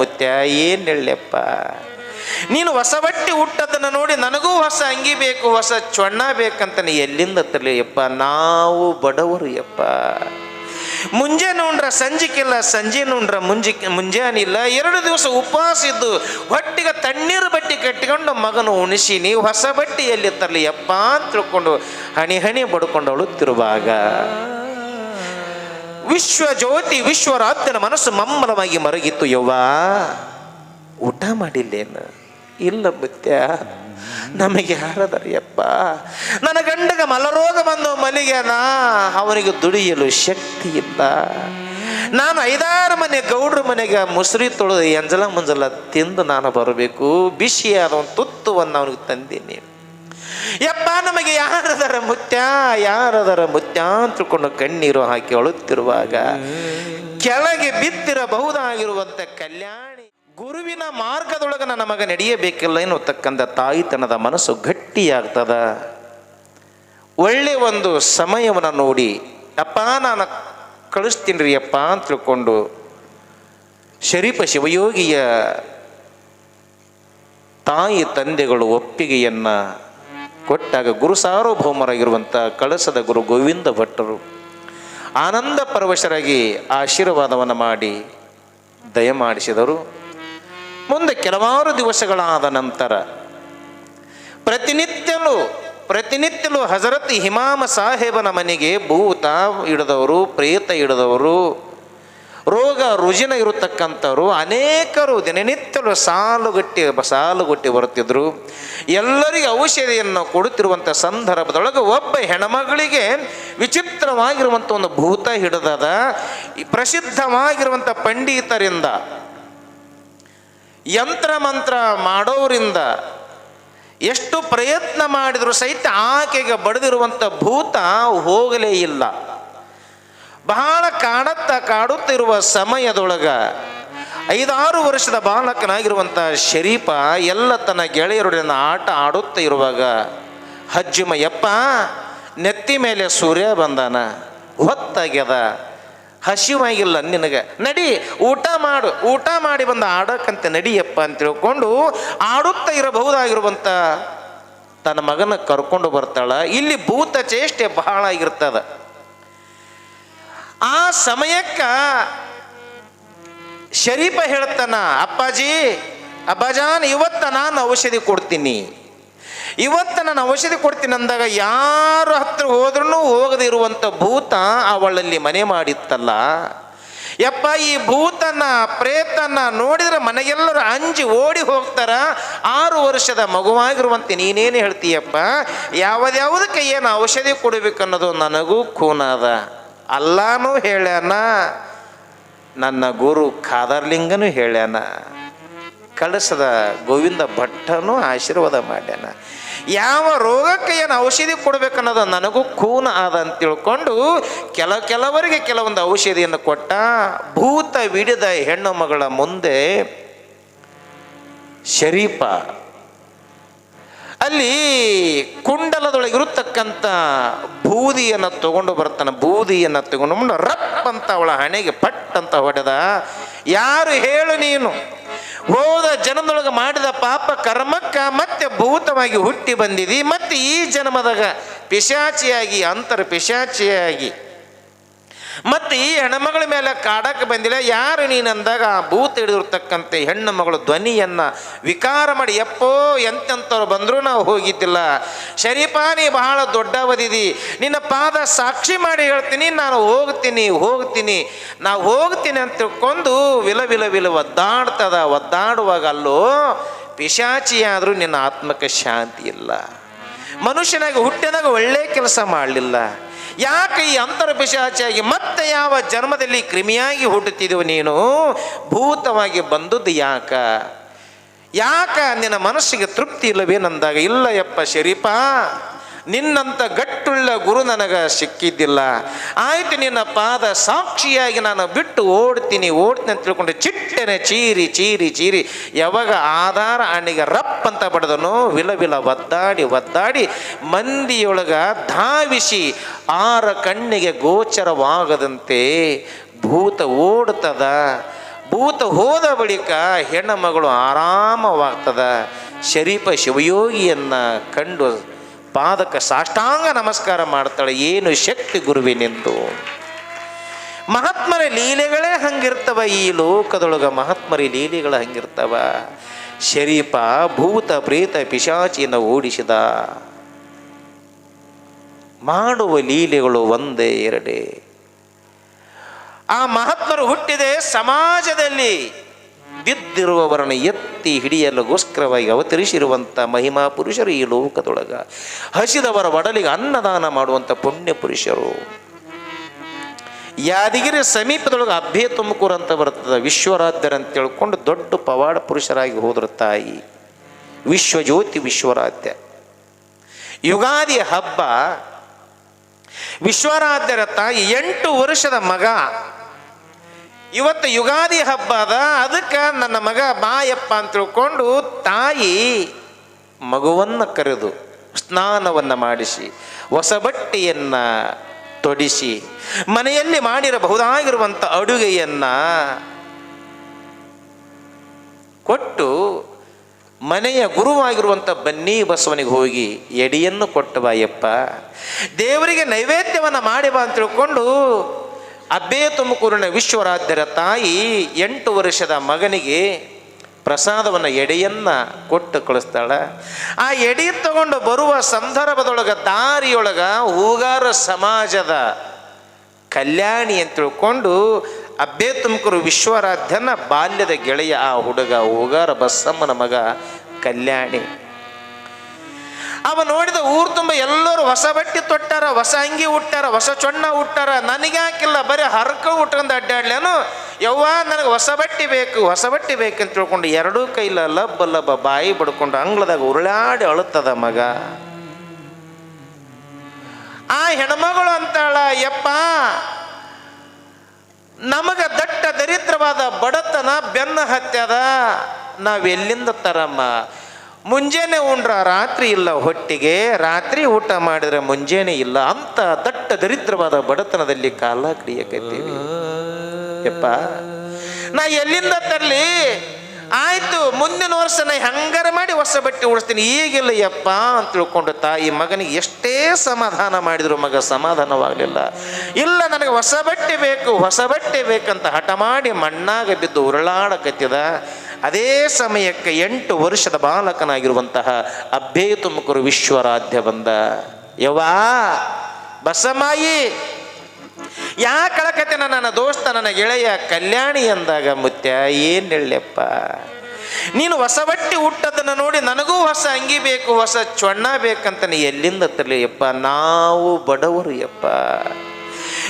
ಮುತ್ಯ, ಏನ್ ಹೇಳಪ್ಪ ನೀನು ಹೊಸ ಬಟ್ಟೆ ಹುಟ್ಟದನ್ನ ನೋಡಿ ನನಗೂ ಹೊಸ ಅಂಗಿ ಬೇಕು, ಹೊಸ ಚೊಣ್ಣ ಬೇಕಂತ ಎಲ್ಲಿಂದ ತಲೆಯಪ್ಪ ಯಪ್ಪ ನಾವು ಬಡವರು ಯಪ್ಪ. ಮುಂಜಾನೆ ಉಂಡ್ರ ಸಂಜಿಕಿಲ್ಲ, ಸಂಜೆ ಉಂಡ್ರ ಮುಂಜಿ, ಮುಂಜಾನಿಲ್ಲ. ಎರಡು ದಿವಸ ಉಪವಾಸ ಇದ್ದು ಹೊಟ್ಟಿಗೆ ತಣ್ಣೀರು ಬಟ್ಟೆ ಕಟ್ಟಿಕೊಂಡು ಮಗನು ಉಣಿಸಿ ನೀವು ಹೊಸ ಬಟ್ಟೆ ಎಲ್ಲಿ ತರಲಿ ಯಪ್ಪ ಅಂತ ತಿಳ್ಕೊಂಡು ಹಣಿ ಹಣಿ ಬಡ್ಕೊಂಡು ಅಳುತ್ತಿರುವಾಗ ವಿಶ್ವ ಜ್ಯೋತಿ ವಿಶ್ವರಾತ್ಯನ ಮನಸ್ಸು ಮಮ್ಮಲವಾಗಿ ಮರಗಿತ್ತು, ಯವ್ವ. ಊಟ ಮಾಡಿಲ್ಲೇನು? ಇಲ್ಲ ಮುತ್ಯ. ನಮಗೆ ಯಾರದರಿಯಪ್ಪ ನನ್ನ ಗಂಡಗ ಮಲರೋಗ ಬಂದು ಮಲಿಗೆನ ಅವನಿಗೆ ದುಡಿಯಲು ಶಕ್ತಿ ಇಲ್ಲ ನಾನು ಐದಾರು ಮನೆ ಗೌಡ್ರ ಮನೆಗೆ ಮುಸುರಿ ತೊಳೆದು ಎಂಜಲ ಮುಂಜಲ ತಿಂದು ನಾನು ಬರಬೇಕು. ಬಿಸಿಯಾದ ಒಂದು ತುತ್ತುವನ್ನು ಅವನಿಗೆ ತಂದೀನಿ. ಯಪ್ಪ, ನಮಗೆ ಯಾರದರ ಮುತ್ಯ ಯಾರದರ ಮುತ್ಯ ಅಂತಕೊಂಡು ಕಣ್ಣೀರು ಹಾಕಿ ಅಳುತ್ತಿರುವಾಗ ಕೆಳಗೆ ಬಿದ್ದಿರಬಹುದಾಗಿರುವಂಥ ಕಲ್ಯಾಣಿ ಗುರುವಿನ ಮಾರ್ಗದೊಳಗೆ ನನ್ನ ಮಗ ನಡೆಯಬೇಕಿಲ್ಲ ಎನ್ನುತ್ತಕ್ಕಂಥ ತಾಯಿತನದ ಮನಸ್ಸು ಗಟ್ಟಿಯಾಗ್ತದ. ಒಳ್ಳೆ ಒಂದು ಸಮಯವನ್ನು ನೋಡಿ, ಅಪ್ಪ, ನಾನು ಕಳಿಸ್ತೀನಿ ಅಪ್ಪ ಅಂತ ತಿಳ್ಕೊಂಡು ಶರೀಫ ಶಿವಯೋಗಿಯ ತಾಯಿ ತಂದೆಗಳು ಒಪ್ಪಿಗೆಯನ್ನು ಕೊಟ್ಟಾಗ ಗುರು ಸಾರ್ವಭೌಮರಾಗಿರುವಂಥ ಕಳಸದ ಗುರು ಗೋವಿಂದ ಭಟ್ಟರು ಆನಂದ ಪರವಶರಾಗಿ ಆಶೀರ್ವಾದವನ್ನು ಮಾಡಿ ದಯಮಾಡಿಸಿದರು ಮುಂದೆ ಕೆಲವಾರು ದಿವಸಗಳಾದ ನಂತರ ಪ್ರತಿನಿತ್ಯಲು ಪ್ರತಿನಿತ್ಯಲು ಹಜರತ್ ಹಿಮಾಮ ಸಾಹೇಬನ ಮನೆಗೆ ಭೂತ ಹಿಡಿದವರು ಪ್ರೇತ ಹಿಡಿದವರು ರೋಗ ರುಜಿನ ಇರತಕ್ಕಂಥವ್ರು ಅನೇಕರು ದಿನನಿತ್ಯರು ಸಾಲುಗಟ್ಟಿ ಸಾಲುಗಟ್ಟಿ ಬರುತ್ತಿದ್ದರು ಎಲ್ಲರಿಗೆ ಔಷಧಿಯನ್ನು ಕೊಡುತ್ತಿರುವಂಥ ಸಂದರ್ಭದೊಳಗೆ ಒಬ್ಬ ಹೆಣ್ಮಗಳಿಗೆ ವಿಚಿತ್ರವಾಗಿರುವಂಥ ಒಂದು ಭೂತ ಹಿಡಿದದ ಪ್ರಸಿದ್ಧವಾಗಿರುವಂಥ ಪಂಡಿತರಿಂದ, ಯಂತ್ರ ಮಂತ್ರ ಮಾಡೋರಿಂದ ಎಷ್ಟು ಪ್ರಯತ್ನ ಮಾಡಿದರೂ ಸಹಿತ ಆಕೆಗೆ ಬಡಿದಿರುವಂಥ ಭೂತ ಹೋಗಲೇ ಇಲ್ಲ. ಬಹಳ ಕಾಡುತ್ತಾ ಕಾಡುತ್ತಿರುವ ಸಮಯದೊಳಗ ಐದಾರು ವರ್ಷದ ಬಾಲಕನಾಗಿರುವಂತ ಶರೀಫ ಎಲ್ಲ ತನ್ನ ಗೆಳೆಯರೊಡನೆ ಆಟ ಆಡುತ್ತಾ ಇರುವಾಗ ಹಜ್ಜಿಮಯ್ಯಪ್ಪ ನೆತ್ತಿ ಮೇಲೆ ಸೂರ್ಯ ಬಂದಾನ, ಹೊತ್ತಾಗ್ಯದ, ಹಸಿವಾಗಿಲ್ಲ ನಿನಗೆ, ನಡಿ, ಊಟ ಮಾಡು, ಊಟ ಮಾಡಿ ಬಂದ ಆಡೋಕ್ಕಂತೆ ನಡಿಯಪ್ಪ ಅಂತ ತಿಳ್ಕೊಂಡು ಆಡುತ್ತಾ ಇರಬಹುದಾಗಿರುವಂಥ ತನ್ನ ಮಗನ ಕರ್ಕೊಂಡು ಬರ್ತಾಳ. ಇಲ್ಲಿ ಭೂತ ಚೇಷ್ಟೆ ಬಹಳ ಆಗಿರ್ತದ. ಆ ಸಮಯಕ್ಕ ಶರೀಫ ಹೇಳ್ತಾನ, ಅಪ್ಪಾಜಿ, ಅಬ್ಬಾಜಾನ್, ಇವತ್ತ ನಾನು ಔಷಧಿ ಕೊಡ್ತೀನಿ. ಇವತ್ತ ನಾನು ಔಷಧಿ ಕೊಡ್ತೀನಿ ಅಂದಾಗ ಯಾರು ಹತ್ರ ಹೋದ್ರೂ ಹೋಗದಿರುವಂಥ ಭೂತ ಅವಳಲ್ಲಿ ಮನೆ ಮಾಡಿತ್ತಲ್ಲ. ಯಪ್ಪ, ಈ ಭೂತನ ಪ್ರೇತನ ನೋಡಿದ್ರೆ ಮನೆಗೆಲ್ಲರೂ ಅಂಜಿ ಓಡಿ ಹೋಗ್ತಾರ. ಆರು ವರ್ಷದ ಮಗುವಾಗಿರುವಂತೆ ನೀನೇನು ಹೇಳ್ತೀಯಪ್ಪ? ಯಾವ್ದಾವುದಕ್ಕೆ ಏನು ಔಷಧಿ ಕೊಡಬೇಕನ್ನೋದು ನನಗೂ ಖೂನಾದ. ಅಲ್ಲಾನು ಹೇಳ್ಯಾನ, ನನ್ನ ಗುರು ಖಾದರ್ಲಿಂಗನು ಹೇಳ್ಯಾನ, ಕಳಸದ ಗೋವಿಂದ ಭಟ್ಟನು ಆಶೀರ್ವಾದ ಮಾಡ್ಯಾನ. ಯಾವ ರೋಗಕ್ಕೆ ಏನು ಔಷಧಿ ಕೊಡ್ಬೇಕನ್ನೋದು ನನಗೂ ಖೂನ ಆದ ಅಂತ ತಿಳ್ಕೊಂಡು ಕೆಲ ಕೆಲವರಿಗೆ ಕೆಲವೊಂದು ಔಷಧಿಯನ್ನು ಕೊಟ್ಟ, ಭೂತ ವಿಡಿದ ಹೆಣ್ಣು ಮಗಳ ಮುಂದೆ ಶರೀಫ ಅಲ್ಲಿ ಕುಂಡಲದೊಳಗಿರತಕ್ಕಂಥ ಬೂದಿಯನ್ನು ತಗೊಂಡು ಬರ್ತಾನೆ ಬೂದಿಯನ್ನು ತಗೊಂಡು ಮುಂದೆ ರಪ್ ಅಂತ ಅವಳ ಹಣೆಗೆ ಪಟ್ ಅಂತ ಹೊಡೆದ. ಯಾರು ಹೇಳು ನೀನು? ಹೋದ ಜನದೊಳಗೆ ಮಾಡಿದ ಪಾಪ ಕರ್ಮಕ್ಕ ಮತ್ತೆ ಭೂತವಾಗಿ ಹುಟ್ಟಿ ಬಂದಿದಿ, ಮತ್ತೆ ಈ ಜನ್ಮದಾಗ ಪಿಶಾಚಿಯಾಗಿ ಅಂತರ ಪಿಶಾಚಿಯಾಗಿ ಮತ್ತೆ ಈ ಹೆಣ್ಮಗಳ ಮೇಲೆ ಕಾಡಕ್ಕೆ ಬಂದಿಲ್ಲ. ಯಾರು ನೀನಂದಾಗ ಆ ಭೂತ ಹಿಡಿದಿರ್ತಕ್ಕಂಥ ಹೆಣ್ಣು ಮಗಳು ಧ್ವನಿಯನ್ನು ವಿಕಾರ ಮಾಡಿ, ಎಪ್ಪೋ, ಎಂತೆಂಥವ್ರು ಬಂದರೂ ನಾವು ಹೋಗಿದ್ದಿಲ್ಲ. ಶರೀಪಾನಿ ಬಹಳ ದೊಡ್ಡವದಿದಿ ನಿನ್ನ ಪಾದ ಸಾಕ್ಷಿ ಮಾಡಿ ಹೇಳ್ತೀನಿ, ನಾನು ಹೋಗ್ತೀನಿ ಹೋಗ್ತೀನಿ. ನಾವು ಹೋಗ್ತೀನಿ ಅಂತ ತಿಳ್ಕೊಂಡು ವಿಲ ವಿಲ ವಿಲ ಒದ್ದಾಡ್ತದ. ಒದ್ದಾಡುವಾಗ ಅಲ್ಲೋ ಪಿಶಾಚಿಯಾದರೂ ನಿನ್ನ ಆತ್ಮಕ್ಕೆ ಶಾಂತಿ ಇಲ್ಲ. ಮನುಷ್ಯನಾಗಿ ಹುಟ್ಟಿದಾಗ ಒಳ್ಳೆ ಕೆಲಸ ಮಾಡಲಿಲ್ಲ. ಯಾಕೆ ಈ ಅಂತರ ಪಿಶಾಚಿಯಾಗಿ ಮತ್ತೆ ಯಾವ ಜನ್ಮದಲ್ಲಿ ಕ್ರಿಮಿಯಾಗಿ ಹುಟ್ಟುತ್ತಿದ್ದೆವು ನೀನು? ಭೂತವಾಗಿ ಬಂದದ್ದು ಯಾಕ? ಯಾಕ ನಿನ್ನ ಮನಸ್ಸಿಗೆ ತೃಪ್ತಿ ಇಲ್ಲವೇನಂದಾಗ ಇಲ್ಲ ಯಪ್ಪ ಶರೀಫ ನಿನ್ನಂಥ ಗಟ್ಟುಳ್ಳ ಗುರು ನನಗೆ ಸಿಕ್ಕಿದ್ದಿಲ್ಲ. ಆಯ್ತು ನಿನ್ನ ಪಾದ ಸಾಕ್ಷಿಯಾಗಿ ನಾನು ಬಿಟ್ಟು ಓಡ್ತೀನಿ ಓಡ್ತೀನಿ ಅಂತ ತಿಳ್ಕೊಂಡು ಚಿಟ್ಟನೆ ಚೀರಿ ಚೀರಿ ಚೀರಿ, ಯಾವಾಗ ಆಧಾರ ಅಣ್ಣಿಗೆ ರಪ್ ಅಂತ ಬಡದನು, ವಿಲ ವಿಲ ಒದ್ದಾಡಿ ಒದ್ದಾಡಿ ಮಂದಿಯೊಳಗ ಧಾವಿಸಿ ಆರ ಕಣ್ಣಿಗೆ ಗೋಚರವಾಗದಂತೆ ಭೂತ ಓಡ್ತದ ಭೂತ ಹೋದ ಬಳಿಕ ಹೆಣ್ಣು ಮಗಳು ಆರಾಮವಾಗ್ತದ. ಶರೀಫ ಶಿವಯೋಗಿಯನ್ನ ಕಂಡು ಪಾದಕ ಸಾಷ್ಟಾಂಗ ನಮಸ್ಕಾರ ಮಾಡ್ತಾಳೆ, ಏನು ಶಕ್ತಿ ಗುರುವಿನೆಂದು ಮಹಾತ್ಮರ ಲೀಲೆಗಳೇ ಹಂಗಿರ್ತವ, ಈ ಲೋಕದೊಳಗ ಮಹಾತ್ಮರ ಲೀಲೆಗಳು ಹಂಗಿರ್ತವ. ಶರೀಪ, ಭೂತ, ಪ್ರೇತ, ಪಿಶಾಚಿನ ಓಡಿಸಿದ. ಮಾಡುವ ಲೀಲೆಗಳು ಒಂದೇ ಎರಡೇ. ಆ ಮಹಾತ್ಮರು ಹುಟ್ಟಿದೆ ಸಮಾಜದಲ್ಲಿ. ಬಿದ್ದಿರುವವರನ್ನು ಎತ್ತಿ ಹಿಡಿಯಲುಗೋಸ್ಕರವಾಗಿ ಅವತರಿಸಿರುವಂಥ ಮಹಿಮಾ ಪುರುಷರು ಈ ಲೋಕದೊಳಗ. ಹಸಿದವರ ಒಡಲಿಗೆ ಅನ್ನದಾನ ಮಾಡುವಂಥ ಪುಣ್ಯ ಪುರುಷರು. ಯಾದಗಿರಿ ಸಮೀಪದೊಳಗೆ ಅಭ್ಯ ತುಮಕೂರು ಅಂತ ಬರ್ತದೆ ವಿಶ್ವರಾಧ್ಯರಂತ ತಿಳ್ಕೊಂಡು ದೊಡ್ಡ ಪವಾಡ ಪುರುಷರಾಗಿ ಹೋದ್ರ ತಾಯಿ. ವಿಶ್ವಜ್ಯೋತಿ ವಿಶ್ವರಾಧ್ಯ ಯುಗಾದಿ ಹಬ್ಬ ವಿಶ್ವರಾಧ್ಯರ ತಾಯಿ ಎಂಟು ವರ್ಷದ ಮಗ ಇವತ್ತು ಯುಗಾದಿ ಹಬ್ಬ ಅದ, ಅದಕ್ಕೆ ನನ್ನ ಮಗ ಬಾಯಪ್ಪ ಅಂತ ತಿಳ್ಕೊಂಡು ತಾಯಿ ಮಗುವನ್ನು ಕರೆದು ಸ್ನಾನವನ್ನು ಮಾಡಿಸಿ, ಹೊಸ ಬಟ್ಟೆಯನ್ನು ತೊಡಿಸಿ, ಮನೆಯಲ್ಲಿ ಮಾಡಿರಬಹುದಾಗಿರುವಂಥ ಅಡುಗೆಯನ್ನು ಕೊಟ್ಟು ಮನೆಯ ಗುರುವಾಗಿರುವಂಥ ಬನ್ನಿ ಬಸವನಿಗೆ ಹೋಗಿ ಎಡಿಯನ್ನು ಕೊಟ್ಟು ಬಾಯಪ್ಪ. ದೇವರಿಗೆ ನೈವೇದ್ಯವನ್ನು ಮಾಡಿ ಬಾ ಅಂತ ತಿಳ್ಕೊಂಡು ಅಬ್ಬೇ ತುಮಕೂರಿನ ವಿಶ್ವರಾಧ್ಯರ ತಾಯಿ ಎಂಟು ವರ್ಷದ ಮಗನಿಗೆ ಪ್ರಸಾದವನ್ನು ಎಡೆಯನ್ನು ಕೊಟ್ಟು ಕಳಿಸ್ತಾಳೆ. ಆ ಎಡೆ ತಗೊಂಡು ಬರುವ ಸಂದರ್ಭದೊಳಗ ದಾರಿಯೊಳಗ ಹೂಗಾರ ಸಮಾಜದ ಕಲ್ಯಾಣಿ ಅಂತ ತಿಳ್ಕೊಂಡು ಅಬ್ಬೆ ತುಮಕೂರು ವಿಶ್ವರಾಧ್ಯನ ಬಾಲ್ಯದ ಗೆಳೆಯ ಆ ಹುಡುಗ, ಹೂಗಾರ ಬಸ್ಸಮ್ಮನ ಮಗ ಕಲ್ಯಾಣಿ. ಅವ ನೋಡಿದ ಊರು ತುಂಬ ಎಲ್ಲರೂ ಹೊಸ ಬಟ್ಟೆ ತೊಟ್ಟಾರ, ಹೊಸ ಅಂಗಿ ಉಟ್ಟಾರ, ಹೊಸ ಚೊಣ್ಣ ಉಟ್ಟಾರ. ನನಗೆ ಹಾಕಿಲ್ಲ ಬರೀ ಹರಕ ಉಟ್ಕೊಂಡು ಅಡ್ಡಾಡ್ಲೇನು ಯವ್ವ, ನನಗೆ ಹೊಸ ಬಟ್ಟೆ ಬೇಕು, ಹೊಸ ಬಟ್ಟೆ ಬೇಕಂತ ತಿಳ್ಕೊಂಡು ಎರಡೂ ಕೈಲ ಲಬ್ಬ ಲಬ್ಬ ಬಾಯಿ ಬಡ್ಕೊಂಡು ಅಂಗಳದಾಗ ಉರುಳಾಡಿ ಅಳುತ್ತದ ಮಗ. ಆ ಹೆಣ್ಮಗಳು ಅಂತಾಳ, ಯಪ್ಪ, ನಮಗ ದಟ್ಟ ದರಿದ್ರವಾದ ಬಡತನ ಬೆನ್ನ ಹತ್ಯದ. ನಾವೆಲ್ಲಿಂದ ತರಮ್ಮ? ಮುಂಜಾನೆ ಉಂಡ್ರ, ರಾತ್ರಿ ಇಲ್ಲ ಹೊಟ್ಟಿಗೆ, ರಾತ್ರಿ ಊಟ ಮಾಡಿದ್ರೆ ಮುಂಜಾನೆ ಇಲ್ಲ ಅಂತ ದಟ್ಟ ದರಿದ್ರವಾದ ಬಡತನದಲ್ಲಿ ಕಾಲ ಕಡಿಯಕತ್ತೀವಿ. ಯಪ್ಪ, ನಾ ಎಲ್ಲಿಂದ ತರಲಿ? ಆಯ್ತು, ಮುಂದಿನ ವರ್ಷ ನಾ ಹೆಂಗಾರ ಮಾಡಿ ಹೊಸ ಬಟ್ಟೆ ಉಡಿಸ್ತೀನಿ, ಈಗಿಲ್ಲ ಯಪ್ಪ ಅಂತ ತಿಳ್ಕೊಂಡು ತಾಯಿ ಮಗನಿಗೆ ಎಷ್ಟೇ ಸಮಾಧಾನ ಮಾಡಿದ್ರು ಮಗ ಸಮಾಧಾನವಾಗಲಿಲ್ಲ. ಇಲ್ಲ, ನನಗೆ ಹೊಸ ಬಟ್ಟೆ ಬೇಕು, ಹೊಸ ಬಟ್ಟೆ ಬೇಕಂತ ಹಠ ಮಾಡಿ ಮಣ್ಣಾಗ ಬಿದ್ದು ಉರುಳಾಡಕತ್ತಿದ. ಅದೇ ಸಮಯಕ್ಕೆ ಎಂಟು ವರ್ಷದ ಬಾಲಕನಾಗಿರುವಂತಹ ಅಭ್ಯಯ ತುಮಕೂರು ವಿಶ್ವರಾಧ್ಯ ಬಂದ. ಯವಾ ಬಸಮಾಯಿ, ಯಾ ಕಳಕತೆನ ನನ್ನ ದೋಸ್ತ, ನನ್ನ ಗೆಳೆಯ ಕಲ್ಯಾಣಿ ಅಂದಾಗ ಮುತ್ಯ, ಏನು ಹೇಳಪ್ಪ ನೀನು ಹೊಸ ಬಟ್ಟೆ ಹುಟ್ಟದನ್ನು ನೋಡಿ ನನಗೂ ಹೊಸ ಅಂಗಿ ಬೇಕು, ಹೊಸ ಚೊಣ್ಣ ಬೇಕಂತ ನೀ ಎಲ್ಲಿಂದ ತರಲಿ ಯಪ್ಪ ನಾವು ಬಡವರು ಯಪ್ಪ.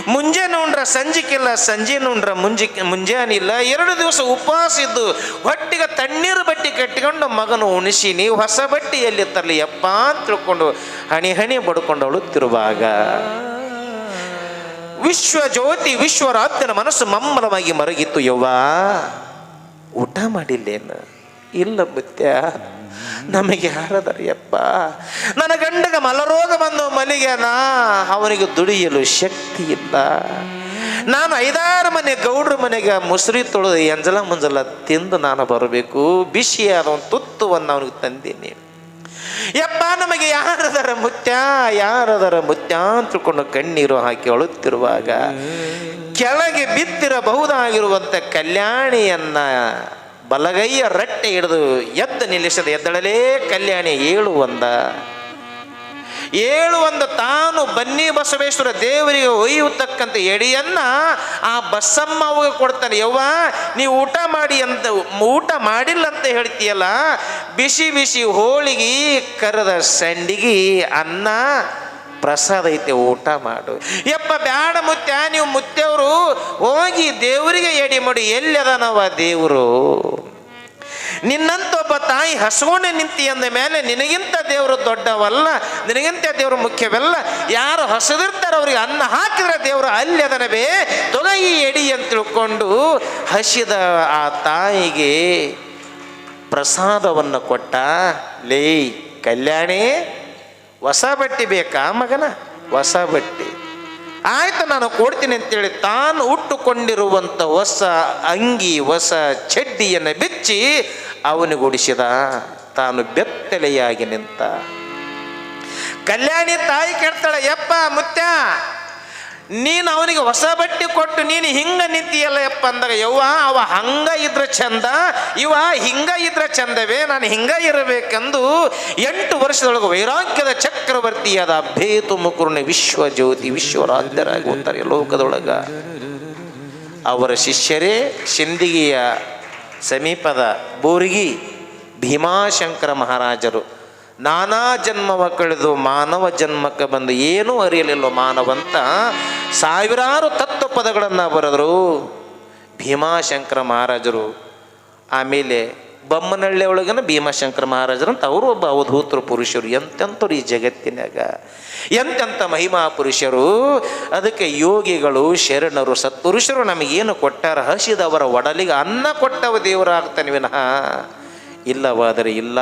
ಮುಂಜಾನೆ ಉಂಡ್ರ ಸಂಜಿಕಿಲ್ಲ ಸಂಜೆ ಉಂಡ್ರ ಮುಂಜಿ ಮುಂಜಾನಿಲ್ಲ ಎರಡು ದಿವಸ ಉಪವಾಸ ಇದ್ದು ಹೊಟ್ಟಿಗೆ ತಣ್ಣೀರು ಬಟ್ಟೆ ಕಟ್ಟಿಕೊಂಡು ಮಗನು ಉಣಿಸಿ ನೀವು ಹೊಸ ಬಟ್ಟೆ ಎಲ್ಲಿ ತರಲಿ? ಯಪ್ಪ ಅಂತ ತಿಳ್ಕೊಂಡು ಹಣಿ ಹಣಿ ಬಡ್ಕೊಂಡು ತಿರುವಾಗ. ವಿಶ್ವ ಜ್ಯೋತಿ ವಿಶ್ವರಾಧ್ಯನ ಮನಸ್ಸು ಮಮ್ಮಲವಾಗಿ ಮರಗಿತ್ತು. ಯವ್ವ, ಊಟ ಮಾಡಿಲ್ಲೇನು? ಇಲ್ಲ ಬುತ್ಯ ನಮಗೆ ಯಾರದರಿಯಪ್ಪ ನನ್ನ ಗಂಡಗ ಮಲರೋಗ ಬಂದು ಮಲಿಗೆನ ಅವನಿಗೆ ದುಡಿಯಲು ಶಕ್ತಿ ಇಲ್ಲ. ನಾನು ಐದಾರು ಮನೆ ಗೌಡ್ರ ಮನೆಗೆ ಮುಸುರಿ ತೊಳೆದು ಎಂಜಲ ಮುಂಜಲ ತಿಂದು ನಾನು ಬರಬೇಕು. ಬಿಸಿಯಾದ ಒಂದು ತುತ್ತುವನ್ನು ಅವನಿಗೆ ತಂದೀನಿ. ಯಪ್ಪ, ನಮಗೆ ಯಾರದರ ಮುತ್ಯ ಯಾರದರ ಮುತ್ಯ ಅಂತ ತಿಳ್ಕೊಂಡು ಕಣ್ಣೀರು ಹಾಕಿ ಅಳುತ್ತಿರುವಾಗ, ಕೆಳಗೆ ಬಿದ್ದಿರಬಹುದಾಗಿರುವಂಥ ಕಲ್ಯಾಣಿಯನ್ನ ಬಲಗೈಯ ರಟ್ಟೆ ಹಿಡಿದು ಎದ್ದು ನಿಲ್ಲಿಸದ ಎದ್ದಳಲೇ ಕಲ್ಯಾಣಿ ಏಳು ಒಂದ. ಏಳು ಒಂದು ತಾನು ಬನ್ನಿ ಬಸವೇಶ್ವರ ದೇವರಿಗೆ ಒಯ್ಯತಕ್ಕಂಥ ಎಡಿಯನ್ನ ಆ ಬಸಮ್ಮ ಅವಗೆ ಕೊಡ್ತಾನೆ. ಯವ್ವ ನೀವು ಊಟ ಮಾಡಿ ಅಂತ, ಊಟ ಮಾಡಿಲ್ಲ ಅಂತ ಹೇಳ್ತೀಯಲ್ಲ, ಬಿಸಿ ಬಿಸಿ ಹೋಳಿಗೆ ಕರದ ಸಂಡಿಗೆ ಅನ್ನ ಪ್ರಸಾದ ಐತೆ, ಊಟ ಮಾಡು. ಯಪ್ಪ ಬ್ಯಾಡ ಮುತ್ಯ, ನೀವು ಮುತ್ತೆಯವರು ಹೋಗಿ ದೇವರಿಗೆ ಎಡಿ ಮಾಡಿ, ಎಲ್ಲಿ ದೇವರು? ನಿನ್ನಂತ ಒಬ್ಬ ತಾಯಿ ಹಸುವನೇ ನಿಂತಿ ಅಂದ ಮೇಲೆ ನಿನಗಿಂತ ದೇವರು ದೊಡ್ಡವಲ್ಲ, ನಿನಗಿಂತ ದೇವರು ಮುಖ್ಯವಲ್ಲ. ಯಾರು ಹಸಿದಿರ್ತಾರೆ ಅವ್ರಿಗೆ ಅನ್ನ ಹಾಕಿದ್ರೆ ದೇವರು ಅಲ್ಲಿ ಅದನವೇ ತೊಗ ಈ ಎಡಿ ಅಂತ ತಿಳ್ಕೊಂಡು ಹಸಿದ ಆ ತಾಯಿಗೆ ಪ್ರಸಾದವನ್ನು ಕೊಟ್ಟ, ಲೇ ಕಲ್ಯಾಣಿ, ಹೊಸ ಬಟ್ಟೆ ಬೇಕಾ ಮಗನ? ಹೊಸ ಬಟ್ಟೆ. ಆಯ್ತು ನಾನು ಕೊಡ್ತೀನಿ ಅಂತೇಳಿ ತಾನು ಉಟ್ಟುಕೊಂಡಿರುವಂಥ ಹೊಸ ಅಂಗಿ, ಹೊಸ ಚಡ್ಡಿಯನ್ನು ಬಿಚ್ಚಿ ಅವನಿಗೊಡಿಸಿದ ತಾನು ಬೆತ್ತಲೆಯಾಗಿ ನಿಂತ. ಕಲ್ಯಾಣಿ ತಾಯಿ ಕೇಳ್ತಾಳೆ, ಯಪ್ಪ ಮುತ್ಯ, ನೀನು ಅವನಿಗೆ ಹೊಸ ಬಟ್ಟೆ ಕೊಟ್ಟು ನೀನು ಹಿಂಗ ನಿಂತಿಯಲ್ಲ ಯಪ್ಪ ಅಂದಾಗ, ಯವ್ವ, ಅವ ಹಂಗ ಇದ್ರ ಚಂದ, ಇವ ಹಿಂಗ ಇದ್ರ ಚಂದವೇ, ನಾನು ಹಿಂಗ ಇರಬೇಕೆಂದು ಎಂಟು ವರ್ಷದೊಳಗೆ ವೈರಾಗ್ಯದ ಚಕ್ರವರ್ತಿಯಾದ ಭೇತು ಮುಕುರ್ಣ ವಿಶ್ವ ಜ್ಯೋತಿ ವಿಶ್ವರಾಧ್ಯರಾಗಿ ಹೋಗ್ತಾರೆ ಲೋಕದೊಳಗ. ಅವರ ಶಿಷ್ಯರೇ, ಸಿಂದಿಗೆಯ ಸಮೀಪದ ಬೋರ್ಗಿ ಭೀಮಾಶಂಕರ ಮಹಾರಾಜರು ನಾನಾ ಜನ್ಮವ ಕಳೆದು ಮಾನವ ಜನ್ಮಕ್ಕೆ ಬಂದು ಏನೂ ಅರಿಯಲಿಲ್ಲ ಮಾನವಂತ ಸಾವಿರಾರು ತತ್ವ ಪದಗಳನ್ನು ಬರೆದರು ಭೀಮಾಶಂಕರ ಮಹಾರಾಜರು. ಆಮೇಲೆ ಬೊಮ್ಮನಹಳ್ಳಿ ಒಳಗನ ಭೀಮಶಂಕರ ಮಹಾರಾಜರಂತ ಅವರು ಒಬ್ಬ ಅವಧೂತರು ಪುರುಷರು. ಎಂತೆಂಥವ್ರು ಈ ಜಗತ್ತಿನಾಗ ಎಂತೆಂಥ ಮಹಿಮಾ ಪುರುಷರು? ಅದಕ್ಕೆ ಯೋಗಿಗಳು, ಶರಣರು, ಸತ್ಪುರುಷರು ನಮಗೇನು ಕೊಟ್ಟಾರ? ಹಸಿದವರ ಒಡಲಿಗೆ ಅನ್ನ ಕೊಟ್ಟವ ದೇವರಾಗ್ತಾನೆ ವಿನಃ. ಇಲ್ಲವಾದರೆ ಇಲ್ಲ.